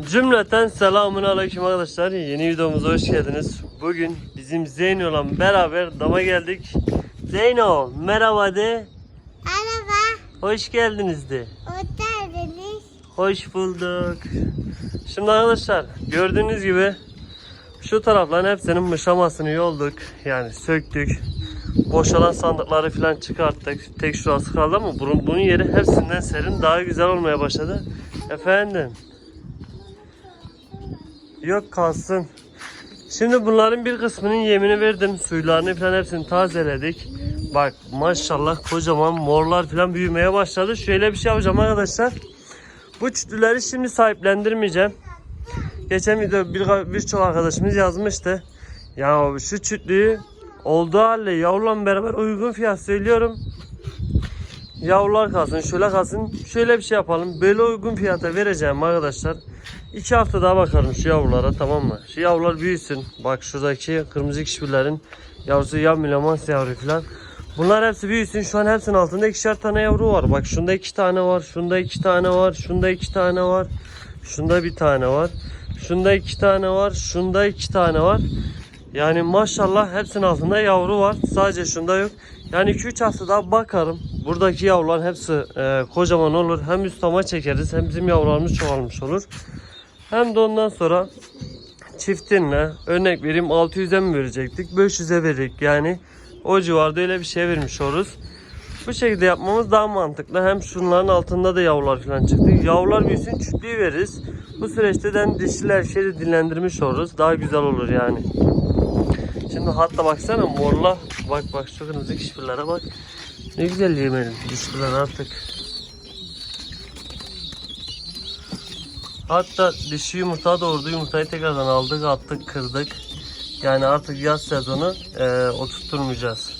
Cümleten selamun aleyküm arkadaşlar. Yeni videomuza hoş geldiniz. Bugün bizim Zeyno'la beraber dama geldik. Zeyno merhaba de. Merhaba, Hoş geldiniz de. hoş geldiniz. Hoş bulduk. Şimdi arkadaşlar gördüğünüz gibi şu tarafların hepsinin mışamasını yolduk. Yani söktük. Boşalan sandıkları falan çıkarttık. Tek şurası kaldı ama bunun, bunun yeri hepsinden serin daha güzel olmaya başladı. Efendim. Yok kalsın. Şimdi bunların bir kısmının yemini verdim. Suylarını falan hepsini tazeledik. Bak maşallah kocaman morlar falan büyümeye başladı. Şöyle bir şey yapacağım arkadaşlar. Bu çütlüleri şimdi sahiplendirmeyeceğim. Geçen video bir- birçok arkadaşımız yazmıştı. Ya şu çütlüyü olduğu halde yavrularla beraber uygun fiyat söylüyorum. Yavrular kalsın, şöyle kalsın. Şöyle bir şey yapalım. Böyle uygun fiyata vereceğim arkadaşlar. İki hafta daha bakalım şu yavrulara tamam mı? Şu yavrular büyüsün. Bak şuradaki kırmızı kişilerin yavrusu ya milamans yavru falan. Bunlar hepsi büyüsün. Şu an hepsinin altında ikişer tane yavru var. Bak şunda iki tane var. Şunda iki tane var. Şunda iki tane var. Şunda bir tane var. Şunda iki tane var. Şunda iki tane var. Yani maşallah hepsinin altında yavru var. Sadece şunda yok. Yani 2-3 hafta daha bakarım. Buradaki yavruların hepsi e, kocaman olur. Hem üst tama çekeriz hem bizim yavrularımız çoğalmış olur. Hem de ondan sonra çiftinle örnek vereyim 600'e mi verecektik 500'e verdik yani o civarda öyle bir şey vermiş oluruz. Bu şekilde yapmamız daha mantıklı. Hem şunların altında da yavrular falan çıktı. Yavrular büyüsün çiftliği veririz. Bu süreçte de dişiler erkeği de dinlendirmiş oluruz. Daha güzel olur yani. Şimdi hatta baksana morla bak bak şu kırmızı kişilere bak. Ne güzel yemedim dişiler artık. Hatta dişi yumurta doğurdu. Yumurtayı tekrardan aldık, attık, kırdık. Yani artık yaz sezonu e, oturtturmayacağız.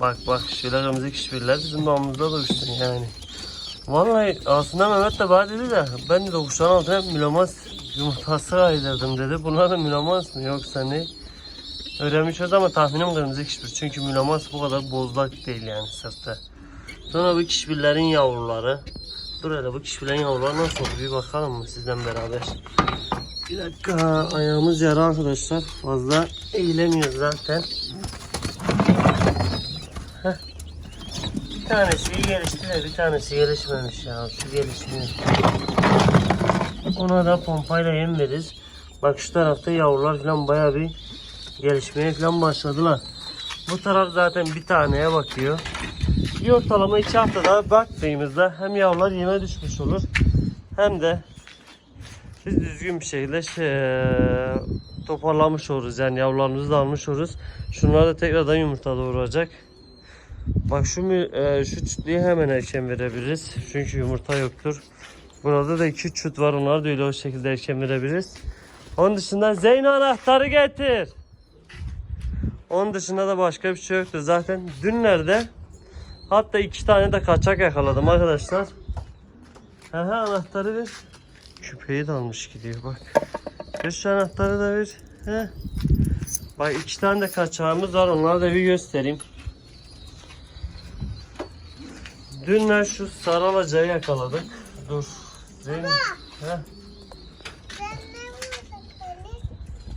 Bak bak şöyle kırmızı kişbirler bizim damımızda dursun yani. Vallahi aslında Mehmet de bana dedi de ben de kuşağın altına mülamaz yumurtası kaydırdım dedi. Bunlar da mülamaz mı yoksa ne? Öğrenmiş oldu ama tahminim kırmızı kişbir. Çünkü mülamaz bu kadar bozlak değil yani sırtı. Sonra bu kişbirlerin yavruları. Dur hele bu kişilerin yavruları nasıl oldu bir bakalım mı sizden beraber. Bir dakika ayağımız yara arkadaşlar. Fazla eğilemiyoruz zaten. Heh. Bir tanesi gelişti de bir tanesi gelişmemiş ya. Şu gelişmiyor. Ona da pompayla yem veririz. Bak şu tarafta yavrular falan baya bir gelişmeye falan başladılar. Bu taraf zaten bir taneye bakıyor. Bir ortalama iki haftada baktığımızda hem yavrular yeme düşmüş olur hem de biz düzgün bir şekilde şey, toparlamış oluruz. Yani yavrularımızı da almış oluruz. Şunlar da tekrardan yumurta doğuracak. Bak şu e, şu çütlüğü hemen erken verebiliriz. Çünkü yumurta yoktur. Burada da iki çüt var. Onları da öyle o şekilde erken verebiliriz. Onun dışında Zeyno anahtarı getir. Onun dışında da başka bir şey yoktu. Zaten dünlerde hatta iki tane de kaçak yakaladım arkadaşlar. Aha anahtarı ver. Küpeyi de almış gidiyor bak. Ver şu anahtarı da ver. He. Bak iki tane de kaçağımız var. Onları da bir göstereyim. Dünler şu sarı alacayı yakaladık. Dur. Zeyn. He.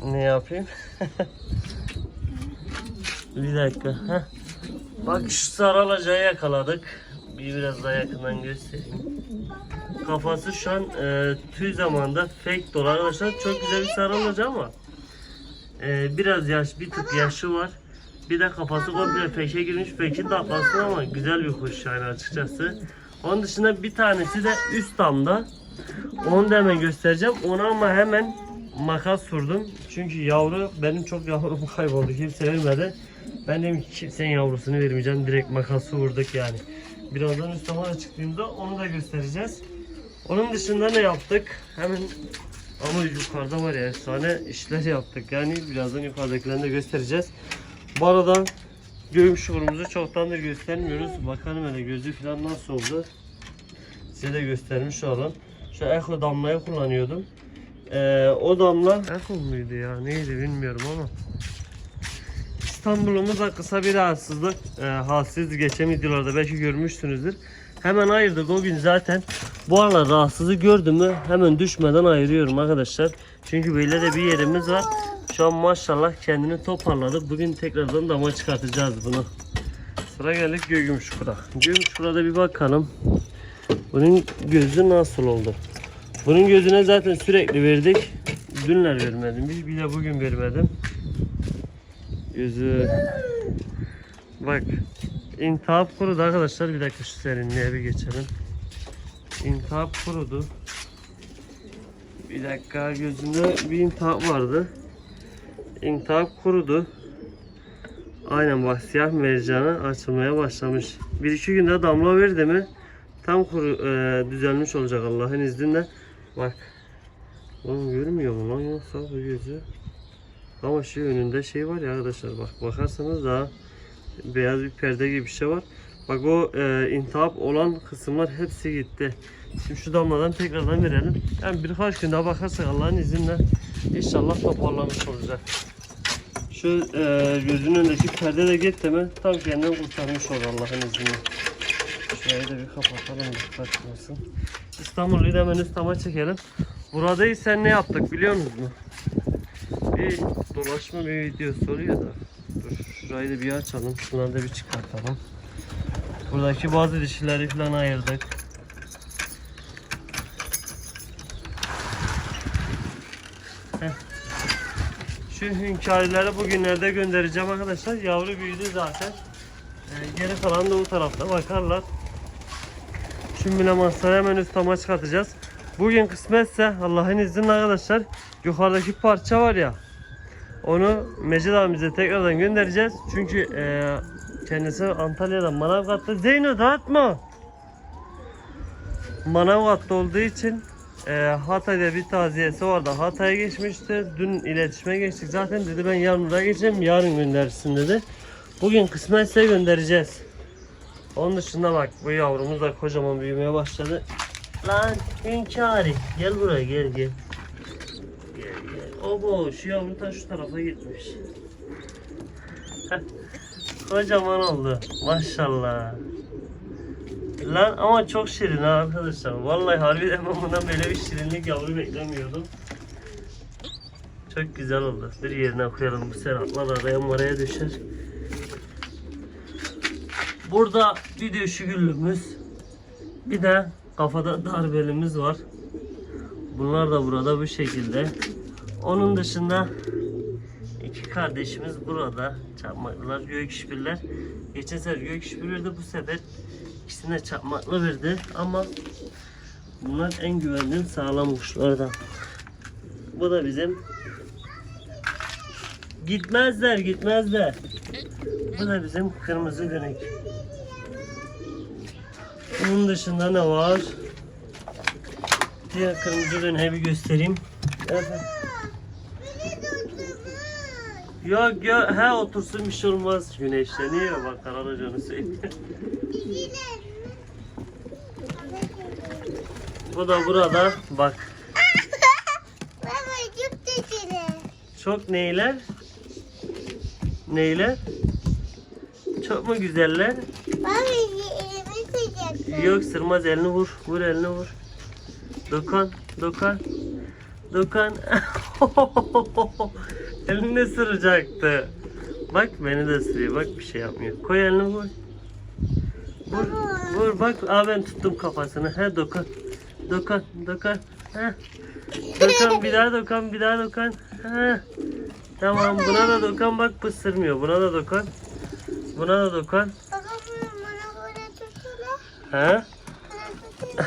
Ne yapayım? bir dakika. Heh. Bak şu sarı alacayı yakaladık. Bir biraz daha yakından göstereyim. Kafası şu an e, tüy zamanında fake dolu arkadaşlar. Çok güzel bir sarı alaca ama e, biraz yaş, bir tık yaşı var. Bir de kafası komple fake girmiş. De atlasın ama güzel bir kuş yani açıkçası. Onun dışında bir tanesi de üst damda. Onu da hemen göstereceğim. Ona ama hemen makas sürdüm. Çünkü yavru benim çok yavrum kayboldu. Kimse vermedi. Ben dedim ki kimsenin yavrusunu vermeyeceğim. Direkt makası vurduk yani. Birazdan üst tamamen çıktığımda onu da göstereceğiz. Onun dışında ne yaptık? Hemen ama yukarıda var ya efsane işler yaptık. Yani birazdan yukarıdakilerini de göstereceğiz. Bu arada göğüm şuurumuzu çoktandır göstermiyoruz. Bakalım hele gözü falan nasıl oldu. Size de göstermiş olalım. Şu Echo damlayı kullanıyordum. Ee, o damla Echo muydu ya neydi bilmiyorum ama. İstanbul'umuzda kısa bir rahatsızlık. Ee, halsiz geçen videolarda belki görmüşsünüzdür. Hemen ayırdık o gün zaten Bu aralar rahatsızı gördüm mü hemen düşmeden ayırıyorum arkadaşlar. Çünkü böyle de bir yerimiz var. Şu an maşallah kendini toparladı. Bugün tekrardan dama çıkartacağız bunu. Sıra geldik. Gögümüşkur'a da bir bakalım. Bunun gözü nasıl oldu? Bunun gözüne zaten sürekli verdik. Dünler vermedim. Bir de bugün vermedim. Gözü... Bak. İntihap kurudu arkadaşlar. Bir dakika şu serinliğe bir geçelim. İntihap kurudu. Bir dakika gözünde bir intihap vardı. İntihap kurudu. Aynen bak siyah mercanı açılmaya başlamış. Bir iki günde damla verdi mi tam kuru e, düzelmiş olacak Allah'ın izniyle. Bak. Oğlum görmüyor mu lan yoksa bu gözü? Ama şu önünde şey var ya arkadaşlar bak bakarsanız daha beyaz bir perde gibi bir şey var. Bak o e, intihap olan kısımlar hepsi gitti. Şimdi şu damladan tekrardan verelim. Yani birkaç gün daha bakarsak Allah'ın izniyle inşallah toparlamış olacak. Şu e, gözünün önündeki perde de gitti mi tam kendini kurtarmış olur Allah'ın izniyle. Şurayı da bir kapatalım kaçmasın. İstanbul'u da hemen üstama çekelim. Burada sen ne yaptık biliyor musun? Bir dolaşma bir video soruyor da. Dur şurayı da bir açalım. Şunları da bir çıkartalım. Buradaki bazı dişileri falan ayırdık. Heh. Şu hünkârileri bugünlerde göndereceğim arkadaşlar. Yavru büyüdü zaten. Ee, geri kalan da o tarafta bakarlar. Şimdi masaya hemen üst tama çıkartacağız. Bugün kısmetse Allah'ın izniyle arkadaşlar yukarıdaki parça var ya onu Mecid abimize tekrardan göndereceğiz. Çünkü e, kendisi Antalya'dan Manavgat'ta. Zeyno dağıtma. Manavgat'ta olduğu için e, Hatay'da bir taziyesi vardı. Hatay'a geçmişti. Dün iletişime geçtik. Zaten dedi ben yarın buraya geçeceğim. Yarın göndersin dedi. Bugün kısmetse göndereceğiz. Onun dışında bak bu yavrumuz da kocaman büyümeye başladı. Lan hünkâri gel buraya gel gel. Obo şu yavru da şu tarafa gitmiş. kocaman oldu maşallah. Lan ama çok şirin ha arkadaşlar. Vallahi harbiden ben bundan böyle bir şirinlik yavru beklemiyordum. Çok güzel oldu. Bir yerine koyalım bu seratlar araya maraya düşer. Burada bir döşü güllümüz. Bir de kafada darbelimiz var. Bunlar da burada bu şekilde. Onun dışında iki kardeşimiz burada çarpmaklılar, gök işbirler. Geçen sefer gök işbirlerdi bu sefer ikisine çarpmaklı verdi ama bunlar en güvendiğim sağlam kuşlardan. Bu da bizim gitmezler gitmezler. Bu da bizim kırmızı dönek. Bunun dışında ne var? Diğer kırmızı döneği bir göstereyim. Evet. Yok yok he otursun bir şey olmaz. Güneşleniyor bak kararacağını söyleyeyim. Bu da burada bak Baba çok teşekkür çok neyler? Neyler? Çok mu güzeller? Baba elimi sıcaktı. Yok sırmaz elini vur. Vur elini vur. Dokan. Dokan. Dokan. elini ısıracaktı. Bak beni de ısırıyor. Bak bir şey yapmıyor. Koy elini vur. Vur. Vur bak. Aa ben tuttum kafasını. He dokan. Dokan. Dokan. He. Dokan bir daha dokan. Bir daha dokan. He. Tamam buna da dokan bak bu ısırmıyor. Buna da dokan. Buna da dokan.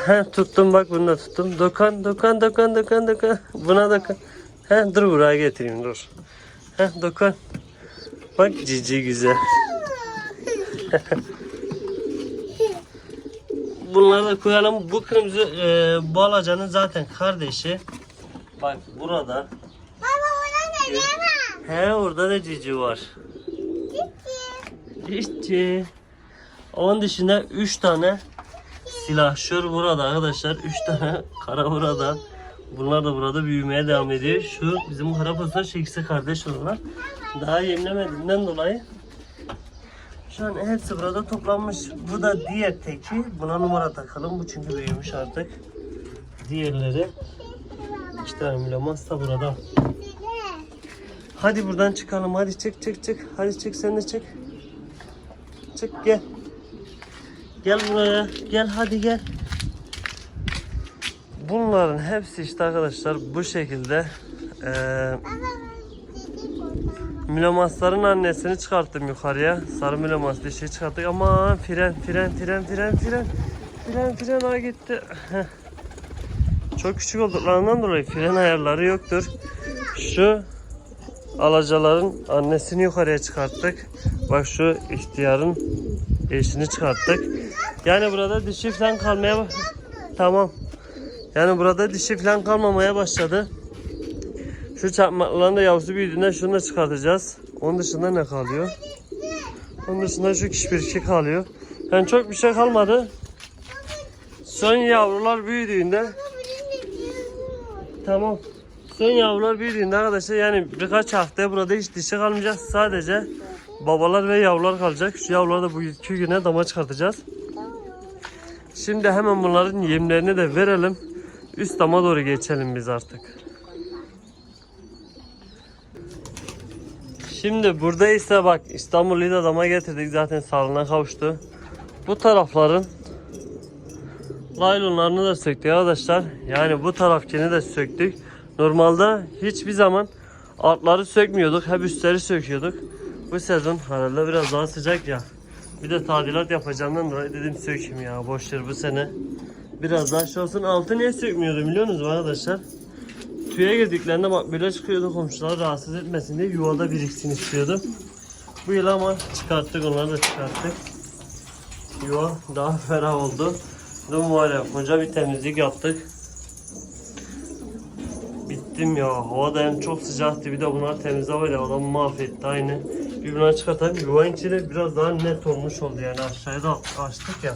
He, tuttum bak bunu da tuttum. Dokan, dokan, dokan, dokan, dokan. Buna dokan. He, dur buraya getireyim dur. He, dokan. Bak cici güzel. Bunları da koyalım. Bu kırmızı e, bu alacanın zaten kardeşi. Bak burada. Baba ne var? He orada da cici var. Cici. Cici. Onun dışında 3 tane silahşör burada arkadaşlar. 3 tane kara burada. Bunlar da burada büyümeye devam ediyor. Şu bizim şu ikisi kardeş onlar. Daha yemlemediğinden dolayı Şu an hepsi burada toplanmış. Bu da diğer teki. Buna numara takalım. Bu çünkü büyümüş artık. Diğerleri. İki tane mülemas da burada. Hadi buradan çıkalım. Hadi çık çık çık. Hadi çık sen de çık. Çık gel. Gel buraya. Gel hadi gel. Bunların hepsi işte arkadaşlar bu şekilde eee Mülemasların annesini çıkarttım yukarıya. Sarı mülemas dişi çıkarttık. Aman fren fren fren fren fren. Fren fren ha gitti. Çok küçük olduklarından dolayı fren ayarları yoktur. Şu alacaların annesini yukarıya çıkarttık. Bak şu ihtiyarın eşini çıkarttık. Yani burada dişi falan kalmaya Tamam. Yani burada dişi falan kalmamaya başladı. Şu çarpmakların da yavrusu büyüdüğünde şunu da çıkartacağız. Onun dışında ne kalıyor? Onun dışında şu kişi bir iki kalıyor. Yani çok bir şey kalmadı. Son yavrular büyüdüğünde Tamam. Son yavrular büyüdüğünde arkadaşlar yani birkaç haftaya burada hiç dişi kalmayacak. Sadece babalar ve yavrular kalacak. Şu yavruları da bu iki güne dama çıkartacağız. Şimdi hemen bunların yemlerini de verelim. Üst dama doğru geçelim biz artık. Şimdi burada ise bak İstanbul Lida dama getirdik zaten sağlığına kavuştu. Bu tarafların laylonlarını da söktük arkadaşlar. Yani bu tarafkini de söktük. Normalde hiçbir zaman altları sökmüyorduk. Hep üstleri söküyorduk. Bu sezon herhalde biraz daha sıcak ya. Bir de tadilat yapacağımdan dolayı dedim sökeyim ya boş ver bu sene. Biraz daha şey olsun. Altı niye sökmüyordum biliyor musunuz arkadaşlar? Tüye girdiklerinde bak böyle çıkıyordu komşuları rahatsız etmesin diye yuvada biriksin istiyordum. Bu yıl ama çıkarttık onları da çıkarttık. Yuva daha ferah oldu. Dün var ya koca bir temizlik yaptık. Bittim ya. Hava da hem çok sıcaktı. Bir de bunlar temizle var ya adamı mahvetti aynı. Bir bunları çıkartalım. Yuvanın içi de biraz daha net olmuş oldu yani aşağıya da açtık ya.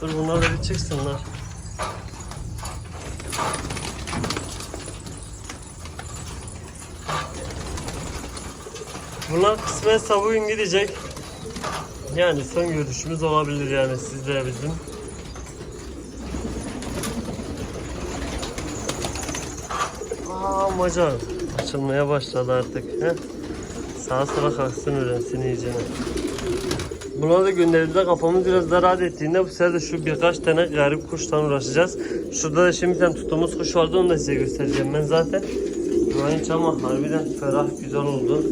Dur bunlar da bir çıksınlar. Bunlar kısmetse bugün gidecek. Yani son görüşümüz olabilir yani sizle bizim. Aa macan açılmaya başladı artık. He? Sağa sola kalksın öğrensin iyicene. Bunları da gönderildiğinde kafamız biraz daha rahat ettiğinde bu sefer de şu birkaç tane garip kuştan uğraşacağız. Şurada da şimdi bir tane tuttuğumuz kuş vardı onu da size göstereceğim ben zaten. Hiç ama harbiden ferah güzel oldu.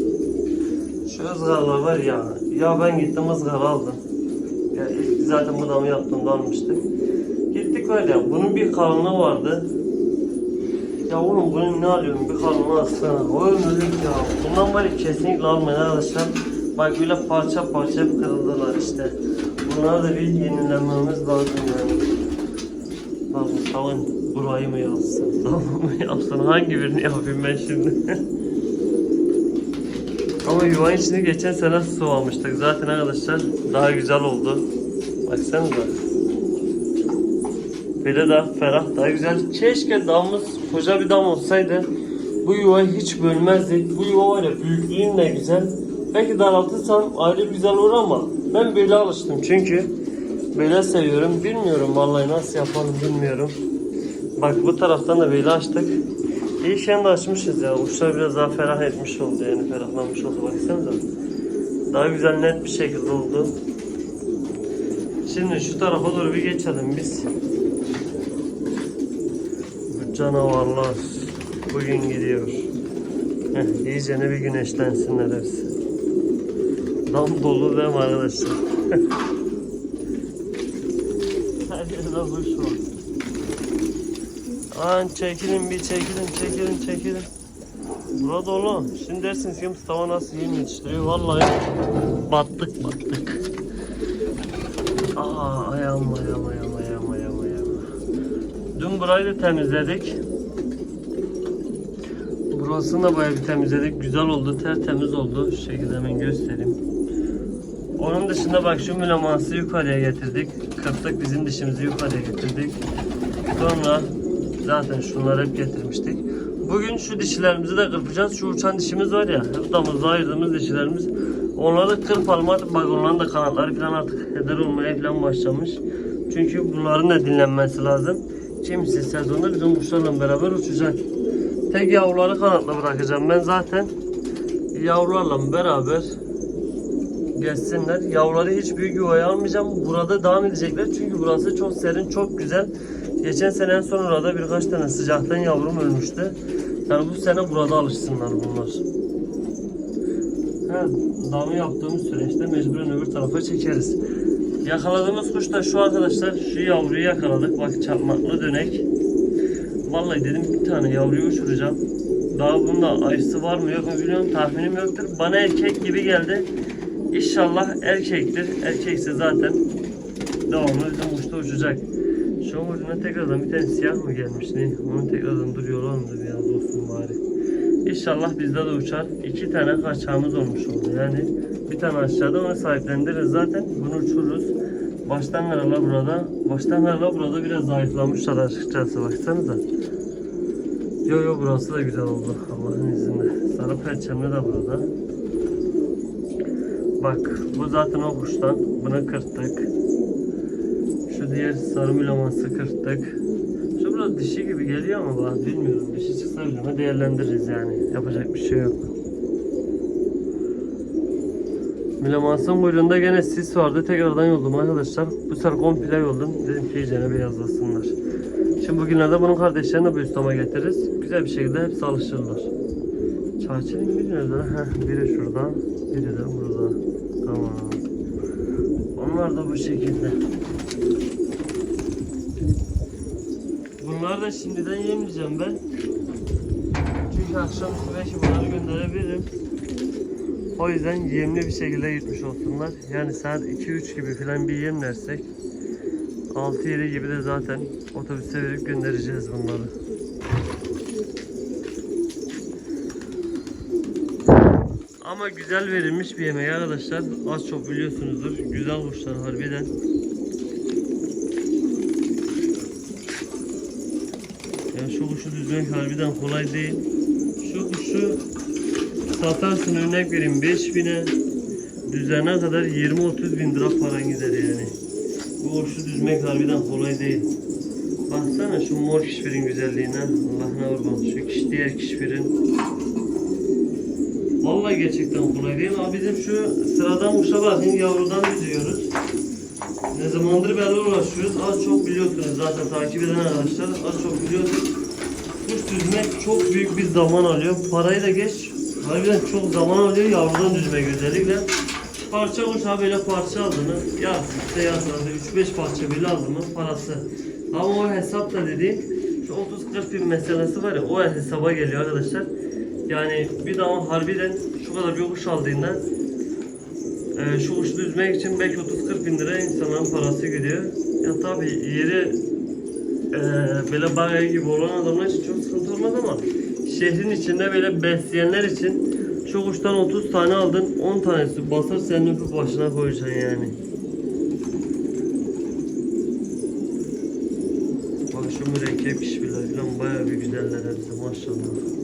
Şu ızgaralar var ya. Ya ben gittim ızgara aldım. Ya zaten bu damı yaptığımda almıştık. Gittik var ya bunun bir kalını vardı. Ya oğlum bunun ne alıyorum bir kalını alsana. Oğlum dedim ya. Bundan var ya kesinlikle almayın arkadaşlar. Bak böyle parça parça kırıldılar işte. Bunları da bir yenilememiz lazım yani. Bak Mustafa'nın burayı mı yapsın? Tamam mı yapsın? Hangi birini yapayım ben şimdi? Ama yuvanın içine geçen sene su almıştık. Zaten arkadaşlar daha güzel oldu. Baksanıza. Böyle daha ferah, daha güzel. Keşke damımız koca bir dam olsaydı. Bu yuvayı hiç bölmezdik. Bu yuva var ya büyüklüğünle güzel. Belki daraltırsam ayrı güzel olur ama ben böyle alıştım çünkü böyle seviyorum. Bilmiyorum vallahi nasıl yapalım bilmiyorum. Bak bu taraftan da böyle açtık. İyi de açmışız ya. Uçlar biraz daha ferah etmiş oldu yani ferahlamış oldu baksanıza. Daha güzel net bir şekilde oldu. Şimdi şu tarafa doğru bir geçelim biz. Bu canavarlar bugün gidiyor. Heh, iyicene bir güneşlensinler hepsi. Dam dolu mi arkadaşlar? Her yerde kuş var. An çekilin bir çekilin çekilin çekilin. Burada dolu. Şimdi dersiniz ki Mustafa nasıl yem yetiştiriyor? Vallahi battık battık. Aa ayağım ayağım ayağım ayağım ayağım ayağım. Dün burayı da temizledik. Burasını da bayağı bir temizledik. Güzel oldu, tertemiz oldu. Şu şekilde hemen göstereyim. Onun dışında bak şu mülemansı yukarıya getirdik. Kırptık bizim dişimizi yukarıya getirdik. Sonra zaten şunları hep getirmiştik. Bugün şu dişilerimizi de kırpacağız. Şu uçan dişimiz var ya, hep damızda ayırdığımız dişilerimiz. Onları kır palma atıp bak onların da kanatları falan artık heder olmaya falan başlamış. Çünkü bunların da dinlenmesi lazım. Kimisi sezonda bizim kuşlarla beraber uçacak. Tek yavruları kanatla bırakacağım. Ben zaten yavrularla beraber geçsinler. Yavruları hiç büyük yuvaya almayacağım. Burada devam edecekler. Çünkü burası çok serin, çok güzel. Geçen sene en son orada birkaç tane sıcaktan yavrum ölmüştü. Yani bu sene burada alışsınlar bunlar. Damı yaptığımız süreçte mecburen öbür tarafa çekeriz. Yakaladığımız kuş da şu arkadaşlar. Şu yavruyu yakaladık. Bak çakmaklı dönek. Vallahi dedim bir tane yavruyu uçuracağım. Daha bunda ayısı var mı yok mu bilmiyorum tahminim yoktur. Bana erkek gibi geldi. İnşallah erkektir. Erkekse zaten devamlı bizim kuşta uçacak. Şu ucuna tekrardan bir tane siyah mı gelmiş ne? Onu tekrardan duruyor oğlum da biraz olsun bari. İnşallah bizde de uçar. İki tane kaçağımız olmuş oldu. Yani bir tane aşağıda onu sahiplendiririz zaten. Bunu uçururuz. Baştan karalar burada. Baştan karalar burada biraz zayıflamışlar açıkçası baksanıza. Yo yo burası da güzel oldu Allah'ın izniyle. Sarı perçemli de burada. Bak bu zaten o kuştan. Bunu kırttık. Şu diğer sarı milaması kırttık. Şu biraz dişi gibi geliyor ama bak bilmiyorum. Dişi çıksa bile değerlendiririz yani. Yapacak bir şey yok. Milamasın kuyruğunda gene sis vardı. Tekrardan yoldum arkadaşlar. Bu sefer komple yoldum. Dedim ki iyicene beyazlasınlar. Şimdi bugünlerde bunun kardeşlerini de bu üstama getiririz. Güzel bir şekilde hepsi alışırlar. Çarçının biri nerede? Heh, biri şurada. Biri de burada. Tamam. Onlar da bu şekilde. Bunları da şimdiden yemeyeceğim ben. Çünkü akşam belki bunları gönderebilirim. O yüzden yemli bir şekilde yutmuş olsunlar. Yani saat 2-3 gibi falan bir yemlersek 6-7 gibi de zaten otobüse verip göndereceğiz bunları. Ama güzel verilmiş bir yemek arkadaşlar. Az çok biliyorsunuzdur. Güzel kuşlar harbiden. Yani şu kuşu düzmek harbiden kolay değil. Şu kuşu satarsın örnek vereyim 5000'e düzene kadar 20-30 bin lira paran gider yani. Bu kuşu düzmek harbiden kolay değil. Baksana şu mor kişfirin güzelliğine. Allah'ına kurban. Şu kiş, diğer kişfirin. Vallahi gerçekten kolay değil ama bizim şu sıradan kuşa bakın yavrudan diziyoruz. Ne zamandır beri uğraşıyoruz. Az çok biliyorsunuz zaten takip eden arkadaşlar. Az çok biliyorsunuz. Kuş düzmek çok büyük bir zaman alıyor. Parayı da geç. Harbiden çok zaman alıyor yavrudan düzmek özellikle. Parça kuş ha böyle parça aldığını ya işte ya 3-5 parça bile aldı mı parası. Ama o hesap da dediğim şu 30-40 bin meselesi var ya o hesaba geliyor arkadaşlar. Yani bir daha harbiden şu kadar bir kuş aldığında e, şu kuşu düzmek için belki 30-40 bin lira insanların parası gidiyor. Ya tabi yeri e, böyle bayağı gibi olan adamlar için çok sıkıntı olmaz ama şehrin içinde böyle besleyenler için şu kuştan 30 tane aldın 10 tanesi basar senin öpüp başına koyacaksın yani. Bak şu mürekkep kişiler falan bayağı bir güzeller hepsi maşallah.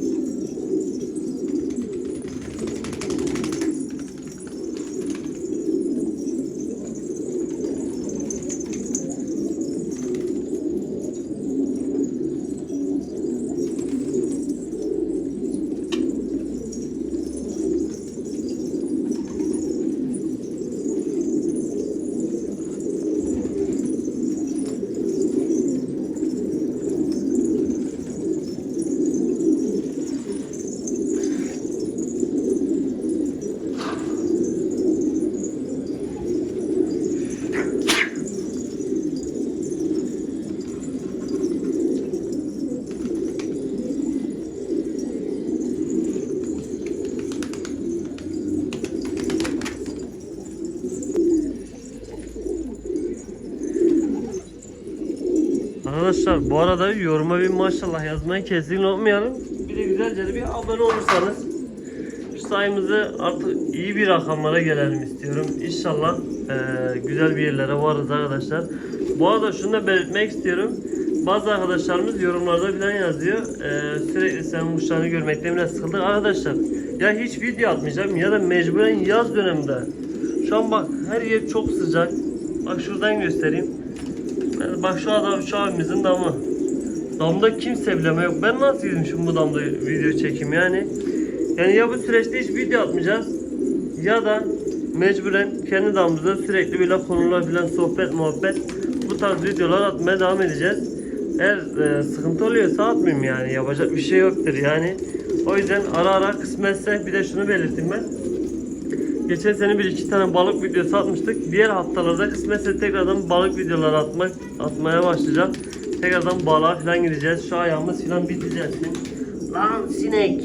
Arkadaşlar bu arada yoruma bir maşallah yazmayı kesin unutmayalım. Bir de güzelce de bir abone olursanız şu sayımızı artık iyi bir rakamlara gelelim istiyorum. İnşallah eee, güzel bir yerlere varız arkadaşlar. Bu arada şunu da belirtmek istiyorum. bazı arkadaşlarımız yorumlarda falan yazıyor. Ee, sürekli senin kuşlarını görmekten biraz sıkıldık. Arkadaşlar ya hiç video atmayacağım ya da mecburen yaz döneminde. Şu an bak her yer çok sıcak. Bak şuradan göstereyim. Bak şu adam şu abimizin damı. Damda kimse bileme yok. Ben nasıl gidmişim bu damda video çekeyim yani. Yani ya bu süreçte hiç video atmayacağız ya da mecburen kendi damımızda sürekli böyle konular filan sohbet muhabbet bu tarz videolar atmaya devam edeceğiz. Eğer e, sıkıntı oluyorsa atmayayım yani yapacak bir şey yoktur yani. O yüzden ara ara kısmetse bir de şunu belirteyim ben. Geçen sene bir iki tane balık videosu atmıştık. Diğer haftalarda kısmetse tekrardan balık videoları atmak atmaya başlayacağım. Tekrardan balığa falan gideceğiz. Şu ayağımız falan bir düzelsin. Lan sinek.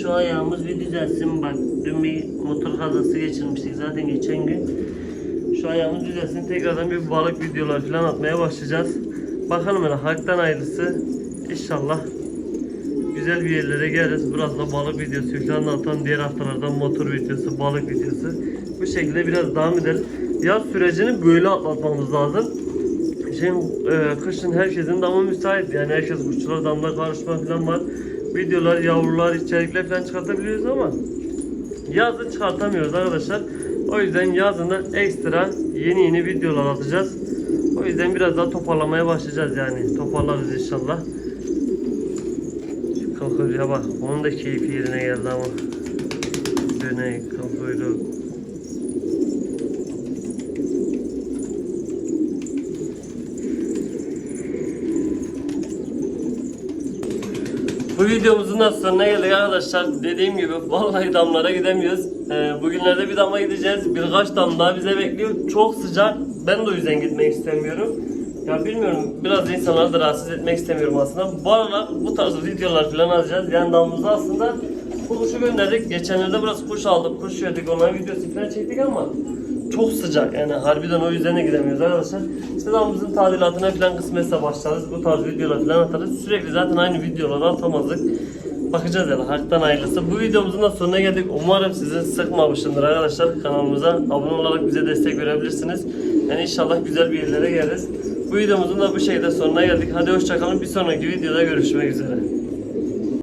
Şu ayağımız bir düzelsin bak. Dün bir motor kazası geçirmiştik zaten geçen gün. Şu ayağımız düzelsin. Tekrardan bir balık videolar falan atmaya başlayacağız. Bakalım hele halktan ayrısı. İnşallah güzel bir yerlere geliriz. Biraz da balık videosu da atan diğer haftalardan motor videosu, balık videosu. Bu şekilde biraz devam edelim. Yaz sürecini böyle atlatmamız lazım. Şimdi e, kışın herkesin damı müsait. Yani herkes kuşçular damda karışma falan var. Videolar, yavrular, içerikler falan çıkartabiliyoruz ama yazın çıkartamıyoruz arkadaşlar. O yüzden yazında ekstra yeni yeni videolar atacağız. O yüzden biraz daha toparlamaya başlayacağız yani. Toparlarız inşallah. Kalkırıya bak. Onun da keyfi yerine geldi ama. Dönek, kalkırıyor. Bu videomuzun da sonuna geldik arkadaşlar. Dediğim gibi vallahi damlara gidemiyoruz. Ee, bugünlerde bir dama gideceğiz. Birkaç dam daha bize bekliyor. Çok sıcak. Ben de o yüzden gitmek istemiyorum. Ya bilmiyorum biraz insanları da rahatsız etmek istemiyorum aslında. Bu aralar bu tarz videolar falan alacağız. Yani damımıza aslında kuşu gönderdik. Geçenlerde biraz kuş aldık, kuş verdik. Onların videosu falan çektik ama çok sıcak yani harbiden o yüzden de gidemiyoruz arkadaşlar. İşte damımızın tadilatına falan kısmetse başlarız. Bu tarz videolar falan atarız. Sürekli zaten aynı videoları atamazdık. Bakacağız yani haktan ayrılısı. Bu videomuzun da sonuna geldik. Umarım sizi sıkmamışımdır arkadaşlar. Kanalımıza abone olarak bize destek verebilirsiniz. Yani inşallah güzel bir yerlere geliriz. Bu videomuzun da bu şekilde sonuna geldik. Hadi hoşçakalın. Bir sonraki videoda görüşmek üzere.